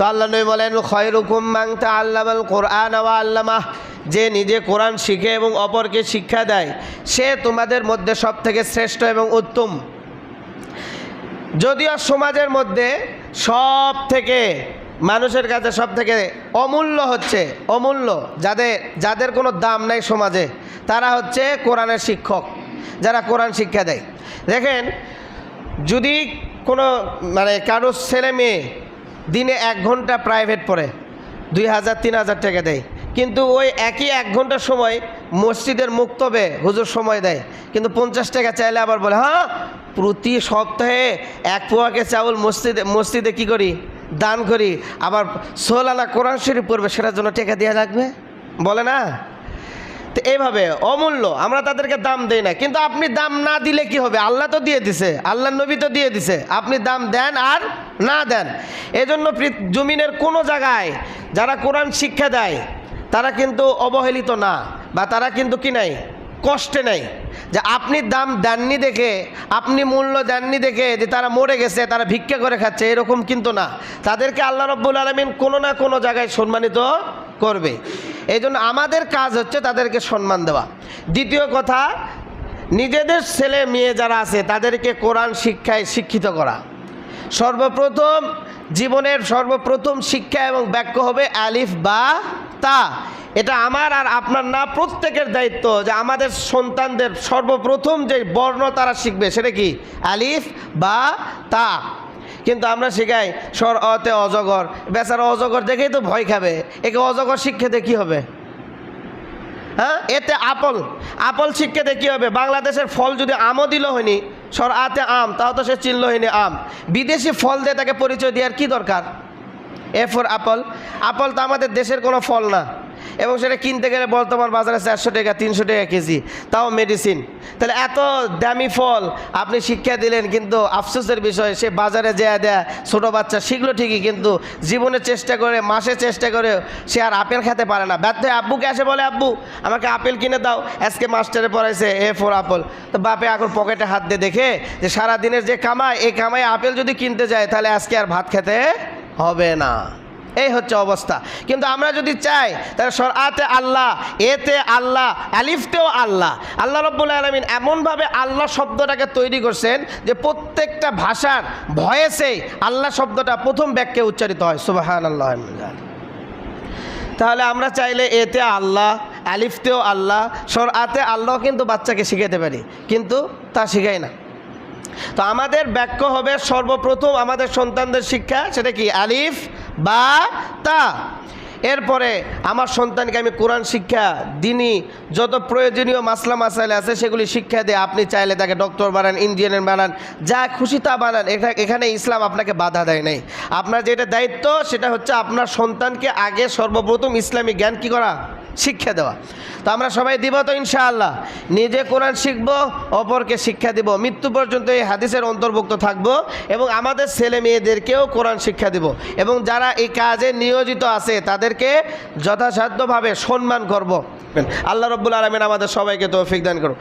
তো আল্লাহ নবী বলেন, খয়রুকুম মাংতা আল্লামাল কোরআন ওয়া আল্লামাহ। যে নিজে কোরআন শিখে এবং অপরকে শিক্ষা দেয়, সে তোমাদের মধ্যে সব থেকে শ্রেষ্ঠ এবং উত্তম। যদিও সমাজের মধ্যে সব থেকে মানুষের কাছে সব থেকে অমূল্য হচ্ছে, অমূল্য যাদের যাদের কোনো দাম নাই সমাজে, তারা হচ্ছে কোরআনের শিক্ষক, যারা কোরআন শিক্ষা দেয়। দেখেন, যদি কোনো মানে কারোর ছেলে মেয়ে দিনে এক ঘণ্টা প্রাইভেট পড়ে। দুই হাজার, তিন হাজার টাকা দেয়। কিন্তু ওই একই এক ঘণ্টা সময় মসজিদের মুক্তবে হুজুর সময় দেয়। কিন্তু পঞ্চাশ টাকা চাইলে আবার বলে হ্যাঁ প্রতি সপ্তাহে এক পোয়াকে চাউল মসজিদে মসজিদে কি করি? দান করি। আবার সোলানা কোরআন শরীফ পড়বে, সেটার জন্য টাকা দেওয়া লাগবে? বলে না। তো এইভাবে অমূল্য, আমরা তাদেরকে দাম দেই না। কিন্তু আপনি দাম না দিলে কি হবে? আল্লাহ তো দিয়ে দিছে আল্লাহ নবী তো দিয়ে দিছে। আপনি দাম দেন আর না দেন। এজন্য জমিনের কোনো জায়গায় যারা কোরআন শিক্ষা দেয়, তারা কিন্তু অবহেলিত না, বা তারা কিন্তু কি নাই? কষ্টে নেই। যে আপনি দাম দেননি দেখে, আপনি মূল্য দেননি দেখে যে তারা মরে গেছে, তারা ভিক্ষা করে খাচ্ছে, এরকম কিন্তু না। তাদেরকে আল্লাহ রব্বুল আলমিন কোনো না কোনো জায়গায় সম্মানিত করবে। এই আমাদের কাজ হচ্ছে তাদেরকে সম্মান দেওয়া। দ্বিতীয় কথা, নিজেদের ছেলে মেয়ে যারা আছে, তাদেরকে কোরআন শিক্ষায় শিক্ষিত করা। সর্বপ্রথম জীবনের সর্বপ্রথম শিক্ষা এবং বাক্য হবে আলিফ বা তা। এটা আমার আর আপনার না, প্রত্যেকের দায়িত্ব যে আমাদের সন্তানদের সর্বপ্রথম যে বর্ণ তারা শিখবে, সেটা কি? আলিফ বা তা। কিন্তু আমরা শেখাই, স্বর অতে অজগর। বেচারা অজগর দেখেই তো ভয় খাবে। একে অজগর শিক্ষাতে কি হবে? হ্যাঁ? এতে আপল। আপল শিক্ষাতে কী হবে? বাংলাদেশের ফল যদি আমও দিল হয়নি সর আতে আম, তাও তো সে চিনল হয়নি আম। বিদেশি ফল দিয়ে তাকে পরিচয় দেওয়ার কি দরকার? A for আপল। আপল তো আমাদের দেশের কোনো ফল না। এবং সেটা কিনতে গেলে বর্তমান বাজারে চারশো টাকা, তিনশো টাকা কেজি। তাও মেডিসিন তাহলে এত দামি ফল আপনি শিক্ষা দিলেন, কিন্তু আফসোসের বিষয়, সে বাজারে যেয়া দেয়া ছোটো বাচ্চা শিখলো ঠিকই, কিন্তু জীবনে চেষ্টা করে, মাসে চেষ্টা করে, সে আর আপেল খেতে পারে না। ব্যর্থ আব্বুকে এসে বলে, আব্বু, আমাকে আপেল কিনে দাও, আজকে মাস্টারে পড়াইছে, এ ফোর আপেল। তো বাপে এখন পকেটে হাত দিয়ে দেখে যে সারা দিনের যে কামায় এই কামায় আপেল যদি কিনতে যায়, তাহলে আজকে আর ভাত খেতে হবে না। এই হচ্ছে অবস্থা। কিন্তু আমরা যদি চাই, তাহলে সর আতে আল্লাহ, এতে আল্লাহ, আলিফতেও আল্লাহ। আল্লাহ রব্বুল আলমিন এমনভাবে আল্লাহ শব্দটাকে তৈরি করছেন যে প্রত্যেকটা ভাষার ভয়েসেই আল্লাহ শব্দটা প্রথম ব্যাখ্যে উচ্চারিত হয়। সুবাহান আল্লাহ তাহলে আমরা চাইলে এতে আল্লাহ, আলিফতেও আল্লাহ, সর আতে আল্লাহ কিন্তু বাচ্চাকে শিখাতে পারি, কিন্তু তা শিখাই না। তো আমাদের বাক্য হবে সর্বপ্রথম আমাদের সন্তানদের শিক্ষা, সেটা কি? আলিফ বা তা। এরপরে, আমার সন্তানকে আমি কোরআন শিক্ষা দিনই যত প্রয়োজনীয় মাসলা মাসাইল আছে, সেগুলি শিক্ষা দিয়ে আপনি চাইলে তাকে ডক্টর বানান, ইঞ্জিনিয়ার বানান, যা খুশি তা বানান। এখানে ইসলাম আপনাকে বাধা দেয় নাই। আপনার যেটা দায়িত্ব, সেটা হচ্ছে আপনার সন্তানকে আগে সর্বপ্রথম ইসলামী জ্ঞান কি করা? শিক্ষা দেওয়া। তো আমরা সবাই দিব তো ইনশাআল্লাহ। নিজে কোরআন শিখব, অপরকে শিক্ষা দিব। মৃত্যু পর্যন্ত এই হাদিসের অন্তর্ভুক্ত থাকব এবং আমাদের ছেলে মেয়েদেরকেও কোরআন শিক্ষা দিব। এবং যারা এই কাজে নিয়োজিত আছে, তাদেরকে যথাসাধ্যভাবে সম্মান করব। আল্লাহ রব্বুল আলমেন আমাদের সবাইকে তৌফিক দান করুন